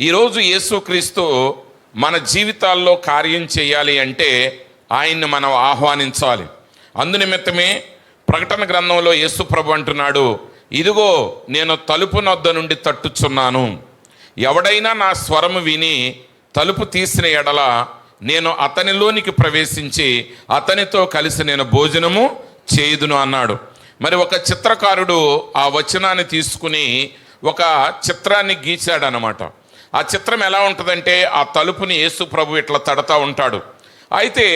ఈరోజు యేసుక్రీస్తు మన జీవితాల్లో కార్యం చేయాలి అంటే ఆయన్ని మనం ఆహ్వానించాలి. అందునిమిత్తమే ప్రకటన గ్రంథంలో యేసు ప్రభు అంటున్నాడు ఇదిగో నేను తలుపు నొద్ద నుండి తట్టుచున్నాను. ఎవడైనా నా స్వరము విని తలుపు తీసిన ఎడల నేను అతనిలోనికి ప్రవేశించి అతనితో కలిసి నేను భోజనము చేయుదును అన్నాడు. మరి ఒక చిత్రకారుడు ఆ వచనాన్ని తీసుకుని ఒక చిత్రాన్ని గీచాడనమాట ఆ చిత్రం ఎలా ఉంటుందంటే ఆ తలుపుని యేసు ప్రభు ఇట్లా తడతా ఉంటాడు. అయితే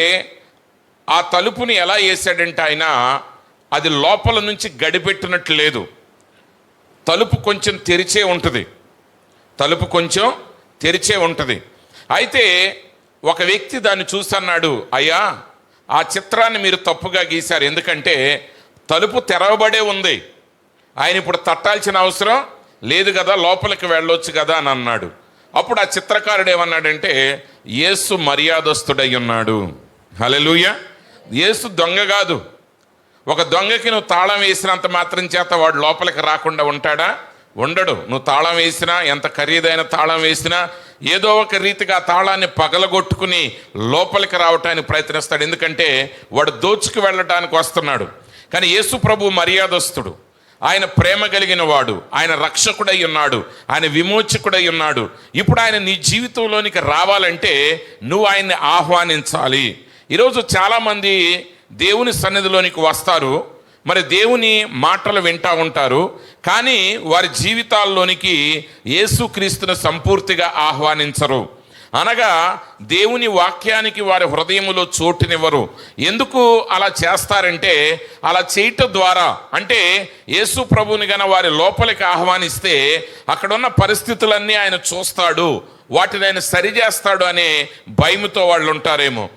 ఆ తలుపుని ఎలా వేసాడంటే ఆయన అది లోపల నుంచి గడిపెట్టినట్టు లేదు. తలుపు కొంచెం తెరిచే ఉంటుంది. తలుపు కొంచెం తెరిచే ఉంటుంది. అయితే ఒక వ్యక్తి దాన్ని చూసన్నాడు అయ్యా ఆ చిత్రాన్ని మీరు తప్పుగా గీశారు. ఎందుకంటే తలుపు తెరవబడే ఉంది. ఆయన ఇప్పుడు తట్టాల్సిన అవసరం లేదు కదా లోపలికి వెళ్ళొచ్చు కదా అని అన్నాడు. అప్పుడు ఆ చిత్రకారుడు ఏమన్నాడంటే యేసు మర్యాదస్తుడై ఉన్నాడు. హలెలూయ యేసు దొంగ కాదు. ఒక దొంగకి నువ్వు తాళం వేసినంత మాత్రం చేత వాడు లోపలికి రాకుండా ఉంటాడా? ఉండడు. నువ్వు తాళం వేసినా ఎంత ఖరీదైన తాళం వేసినా ఏదో ఒక రీతిగా ఆ తాళాన్ని పగలగొట్టుకుని లోపలికి రావటానికి ప్రయత్నిస్తాడు. ఎందుకంటే వాడు దోచుకు వెళ్ళటానికి వస్తున్నాడు. కానీ యేసు ప్రభు మర్యాదస్తుడు. ఆయన ప్రేమ కలిగిన వాడు ఆయన రక్షకుడై ఉన్నాడు ఆయన విమోచకుడై ఉన్నాడు. ఇప్పుడు ఆయన నీ జీవితంలోనికి రావాలంటే నువ్వు ఆయన్ని ఆహ్వానించాలి. ఈరోజు చాలామంది దేవుని సన్నిధిలోనికి వస్తారు మరి దేవుని మాటలు వింటా ఉంటారు కానీ వారి జీవితాల్లోనికి యేసుక్రీస్తును సంపూర్తిగా ఆహ్వానించరు. అనగా దేవుని వాక్యానికి వారి హృదయములో చోటునివ్వరు. ఎందుకు అలా చేస్తారంటే అలా చేయటం ద్వారా అంటే యేసు ప్రభుని గన వారి లోపలికి ఆహ్వానిస్తే అక్కడున్న పరిస్థితులన్నీ ఆయన చూస్తాడు వాటిని ఆయన సరిచేస్తాడు అనే భయముతో వాళ్ళు ఉంటారేమో